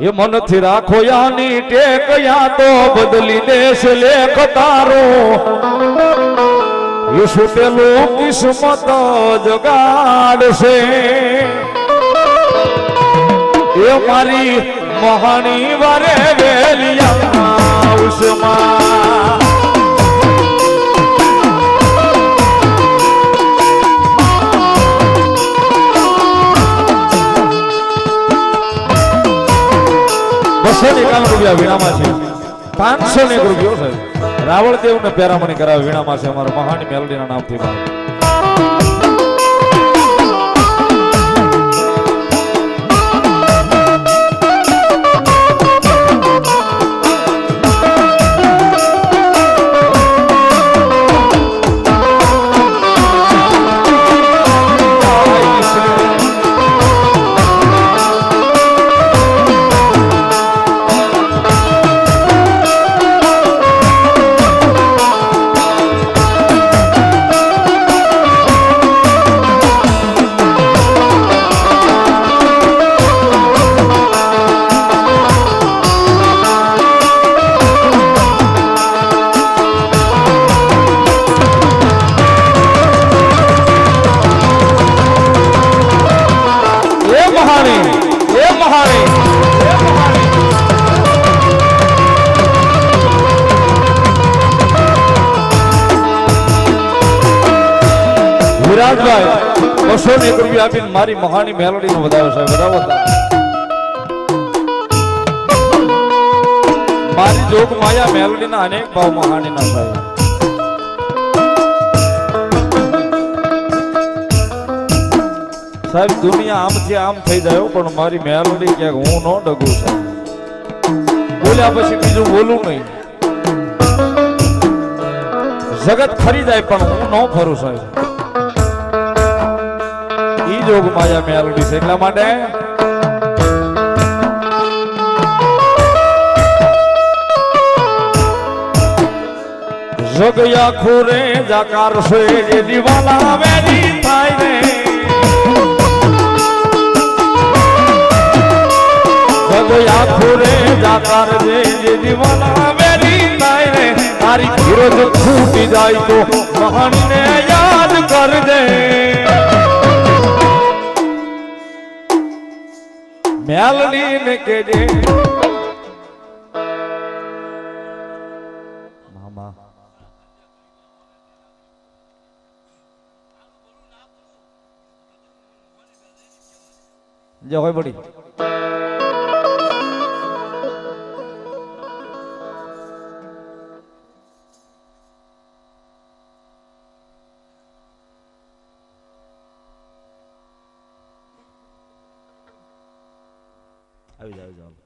એ મનથી રાખો યાની ટેક યા તો બદલી દેશ લેખ તારો એ છૂટેલું કિસ્મત જગાડશે એ મારી મહાણી વારે વેલિયા. બસો ને એકાવન રૂપિયા વીણામાં છે. પાંચસો ને એક રૂપિયો છે. રાવળદેવ ને પેરામણી કરાવે વીણામાં છે અમારા મહાન મેલડીના નામથી. વિરાજભાઈ બસો ને એક રૂપિયા આપીને મારી મહાની મેલોડી નો વધારો સાહેબ બરાબર મારી જોગ માયા મેલોડી ના અનેક ભાવ મહાની ના થાય સાહેબ, દુનિયા આમથી આમ થઈ જાય પણ મારી મેલોડી ક્યાંક હું ન ડગું સાહેબ બોલ્યા પછી બીજું બોલું નહીં. જગત ફરી જાય, પણ હું ન ફરું સાહેબ. ઈ જોગ માયા મેલોડી છે એટલા માટે જગયા ખુરે જાકાર છે જે દિવાલા વેરી થાય રે ભગયા ખુરે જાકાર જે જે દીવાના વેરી થાય રે તારી ધીરજ છૂટી જાય તો મહાનને યાદ કરજે મેલડી ને કેજે મામા. જે હોય પડી ಹೌದು ಹೌದು ಹೌದು